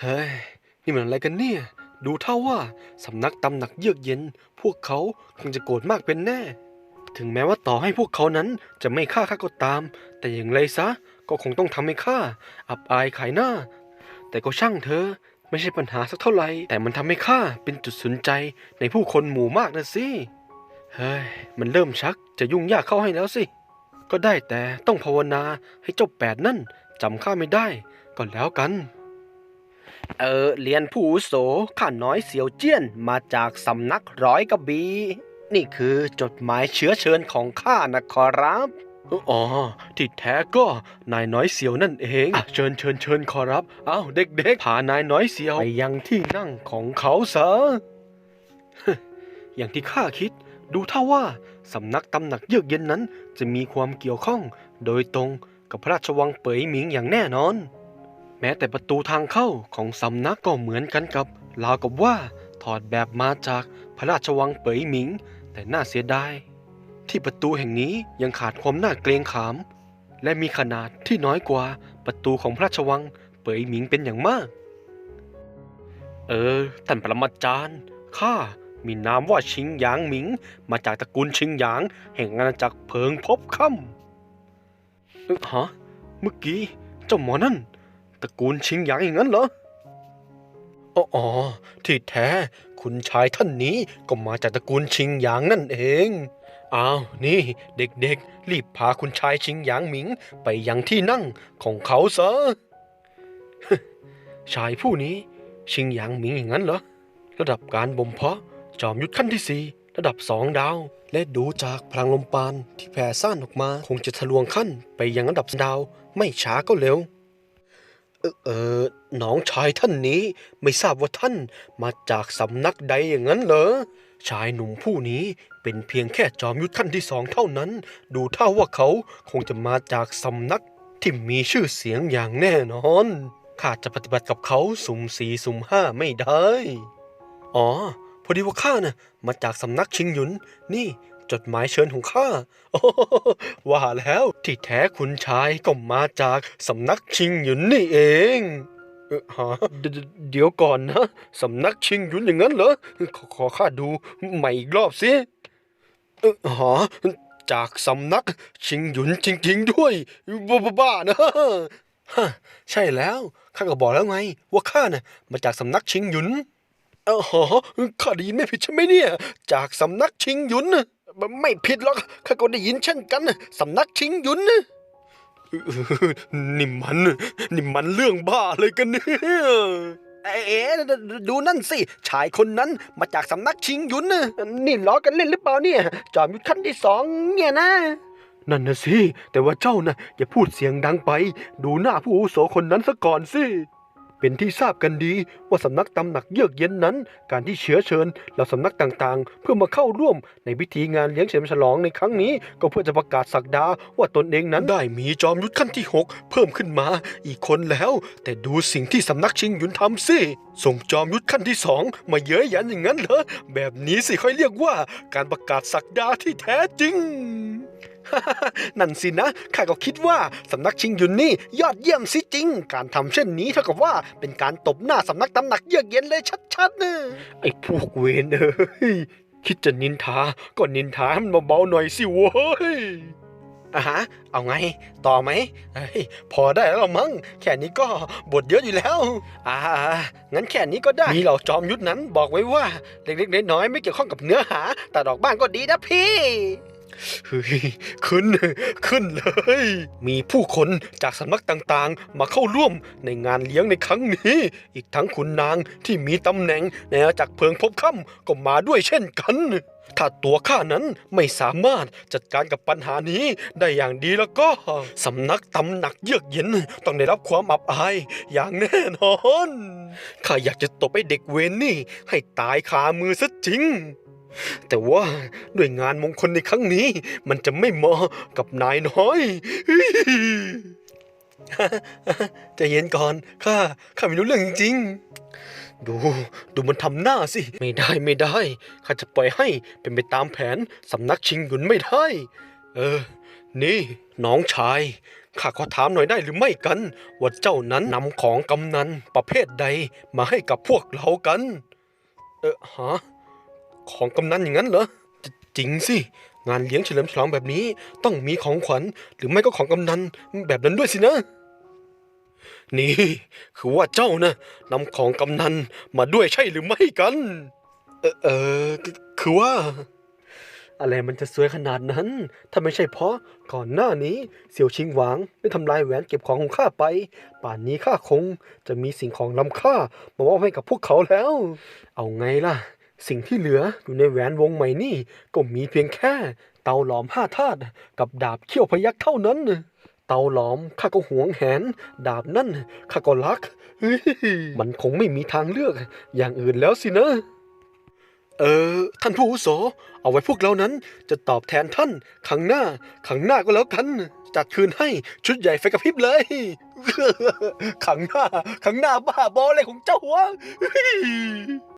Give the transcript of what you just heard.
เฮ้ย นี่มันอะไรกันเนี่ย ดูเท่าว่าสำนักตำหนักเยือกเย็น พวกเขาคงจะโกรธมากเป็นแน่ ถึงแม้ว่าต่อให้พวกเขานั้นจะไม่ฆ่าข้าก็ตาม แต่อย่างไรซะ ก็คงต้องทำให้ข้าอับอายขายหน้า แต่ก็ช่างเธอไม่ใช่ปัญหาสักเท่าไหร่แต่มันทำให้ข้าเป็นจุดสนใจในผู้คนหมู่มากนะสิ เฮ้ย มันเริ่มชักจะยุ่งยากเข้าให้แล้วสิ ก็ได้แต่ต้องภาวนาให้เจ้าแปดนั่นจำข้าไม่ได้ ก็แล้วกัน เออเรียนผู้อาวุโสข้าน้อยเสียวเจี้ยนมาจากสำนักร้อยกระบีนี่คือจดหมายเชื้อเชิญของข้านะขอรับ อ๋อที่แท้ก็นายน้อยเสียวนั่นเองอะเชิญเชิญเชิญขอรับเอ้าเด็กๆพานายน้อยเสียวไปยังที่นั่งของเขาซะอย่างที่ข้าคิด ดูท่าว่าสำนักตำหนักเยือกเย็นนั้น จะมีความเกี่ยวข้อง โดยตรงกับพระราชวังเป๋ยหมิงอย่างแน่นอนแม้แต่ประตูทางเข้าของสำนักก็เหมือนกันกับราวกับว่าถอดแบบมาจากพระราชวังเป๋ยหมิง แต่น่าเสียดาย ที่ประตูแห่งนี้ยังขาดความน่าเกรงขาม และมีขนาดที่น้อยกว่าประตูของพระราชวังเป๋ยหมิงเป็นอย่างมาก เออ ท่านปรมาจารย์ข้ามีนามว่าชิงหยางหมิง มาจากตระกูลชิงหยาง แห่งอาณาจักรเพิงพบค่ำเออฮะเมื่อกี้เจ้าหมอนั่น ตระกูลชิงหยางอย่างนั้นเหรออ๋อที่แท้คุณชายท่านนี้ก็มาจากตระกูลชิงหยางนั่นเอง อ้าว นี่เด็กๆ รีบพาคุณชายชิงหยางหมิงไปยังที่นั่งของเขาซะ ชายผู้นี้ ชิงหยางหมิงอย่างนั้นเหรอ ระดับการบ่มเพาะจอมยุทธขั้นที่สี่ระดับสองดาว และดูจากพลังลมปานที่แผ่ซ่านออกมา คงจะทะลวงขั้นไปยังระดับดาว ไม่ช้าก็เร็ว เออน้องชายท่านนี้ไม่ทราบว่าท่านมาจากสำนักใดอย่างนั้นเหรอ ชายหนุ่มผู้นี้เป็นเพียงแค่จอมยุทธขั้นที่สองเท่านั้น ดูเท่าว่าเขาคงจะมาจากสำนักที่มีชื่อเสียงอย่างแน่นอนข้าจะปฏิบัติกับเขาสุ่มสี่สุ่มห้าไม่ได้ อ๋อ พอดีว่าข้าน่ะมาจากสำนักชิงหยุน นี่ จดหมายเชิญของข้าว่าแล้วที่แท้คุณชายก็มาจากสำนักชิงหยุนนี่เองเอ่อฮะเดี๋ยวก่อนนะ สำนักชิงหยุนอย่างนั้นเหรอ ขอขอข้าดูใหม่อีกรอบสิเออฮะจากสำนักชิงหยุนจริงๆด้วยบ้าบ้านะฮะใช่แล้วข้าก็บอกแล้วไง ว่าข้าน่ะมาจากสำนักชิงหยุนเออหอข้าได้ยินไม่ผิดใช่ไหมเนี่ย จากสำนักชิงหยุนน่ะ ไม่ผิดหรอกข้าก็ได้ยินเช่นกัน สำนักชิงยุนน่ะนี่มันนี่มันเรื่องบ้าเลยกันเนี่ยเอ๊ะดูนั่นสิ ชายคนนั้นมาจากสำนักชิงยุนน่ะนี่ล้อกันเล่นหรือเปล่าเนี่ย จอมยุทธขั้นที่สองเนี่ยนะ นั่นนะสิ แต่ว่าเจ้านะอย่าพูดเสียงดังไป ดูหน้าผู้อาวุโสคนนั้นซะก่อนสิ เป็นที่ทราบกันดีว่าสำนักตำหนักเยือกเย็นนั้น การที่เชื้อเชิญเหล่าสำนักต่างๆ เพื่อมาเข้าร่วมในพิธีงานเลี้ยงเฉลิมฉลองในครั้งนี้ ก็เพื่อจะประกาศสักดาว่าตนเองนั้นได้มีจอมยุทธขั้นที่ 6 เพิ่มขึ้นมาอีกคนแล้ว แต่ดูสิ่งที่สำนักชิงหยุนทำสิส่งจอมยุทธขั้นที่สองมาเย้ยยันอย่างนั้นเหรอแบบนี้สิค่อยเรียกว่าการประกาศสักดาที่แท้จริง นั่นสินะ ข้าก็คิดว่าสำนักชิงยุนนี่ยอดเยี่ยมสิจริง การทำเช่นนี้เท่ากับว่าเป็นการตบหน้าสำนักตำหนักเยือกเย็นเลยชัดๆเนะไอ้พวกเวนเอ้ยคิดจะนินทา ก็นินทาให้มันเบาๆหน่อยสิเว้ยอะฮะ เอาไง ต่อไหมพอได้แล้วมั้ง แค่นี้ก็บทเยอะอยู่แล้ว อ่า งั้นแค่นี้ก็ได้ มีเหล่าจอมยุทธนั้นบอกไว้ว่า เล็กๆน้อยๆไม่เกี่ยวข้องกับเนื้อหา แต่ดอกบ้านก็ดีนะพี่ ขึ้นขึ้นเลย มีผู้คนจากสำนักต่างๆ มาเข้าร่วมในงานเลี้ยงในครั้งนี้ อีกทั้งขุนนางที่มีตำแหน่งในอาณาจักรเพิงพบค่ำก็มาด้วยเช่นกัน ถ้าตัวข้านั้นไม่สามารถจัดการกับปัญหานี้ได้อย่างดีแล้วก็ สำนักตำหนักเยือกเย็นต้องได้รับความอับอายอย่างแน่นอน ข้าอยากจะตบไอ้เด็กเวนนี่ให้ตายคามือซะจริง แต่ว่าด้วยงานมงคลในครั้งนี้ มันจะไม่เหมาะกับนายน้อยจะเย็นก่อนข้าข้าไม่รู้เรื่องจริงๆ ดูดูมันทำหน้าสิ ไม่ได้ไม่ได้ข้าจะปล่อยให้เป็นไปตามแผนสำนักชิงหยุนไม่ได้ เออ นี่น้องชายข้าขอถามหน่อยได้หรือไม่กัน ว่าเจ้านั้นนำของกำนันประเภทใดมาให้กับพวกเรากัน เออฮะ ของกำนันอย่างนั้นเหรอจจริงสิ งานเลี้ยงเฉลิมฉลองแบบนี้ต้องมีของขวัญ หรือไม่ก็ของกำนันแบบนั้นด้วยสินะ นี่ คือว่าเจ้านะนำของกำนันมาด้วยใช่หรือไม่กัน เออเออคือว่า อะไรมันจะสวยขนาดนั้น ถ้าไม่ใช่เพราะก่อนหน้านี้เสี่ยวชิงหวางได้ทำลายแหวนเก็บของของข้าไป ป่านนี้ข้าคงจะมีสิ่งของล้ำค่ามามอบให้กับพวกเขาแล้ว เอาไงล่ะ สิ่งที่เหลืออยู่ในแหวนวงใหม่นี่ก็มีเพียงแค่ เตาหลอมห้าธาตุกับดาบเขี้ยวพยักเท่านั้น เตาหลอมข้าก็หวงแหน ดาบนั่นข้าก็รัก มันคงไม่มีทางเลือกอย่างอื่นแล้วสินะ เออ ท่านผู้อุโสเอาไว้พวกเรานั้นจะตอบแทนท่านครั้งหน้าครั้งหน้าก็แล้วกัน จัดคืนให้ชุดใหญ่ไฟกระพริบเลยครั้งหน้าครั้งหน้าบ้าบออะไรของเจ้าวะ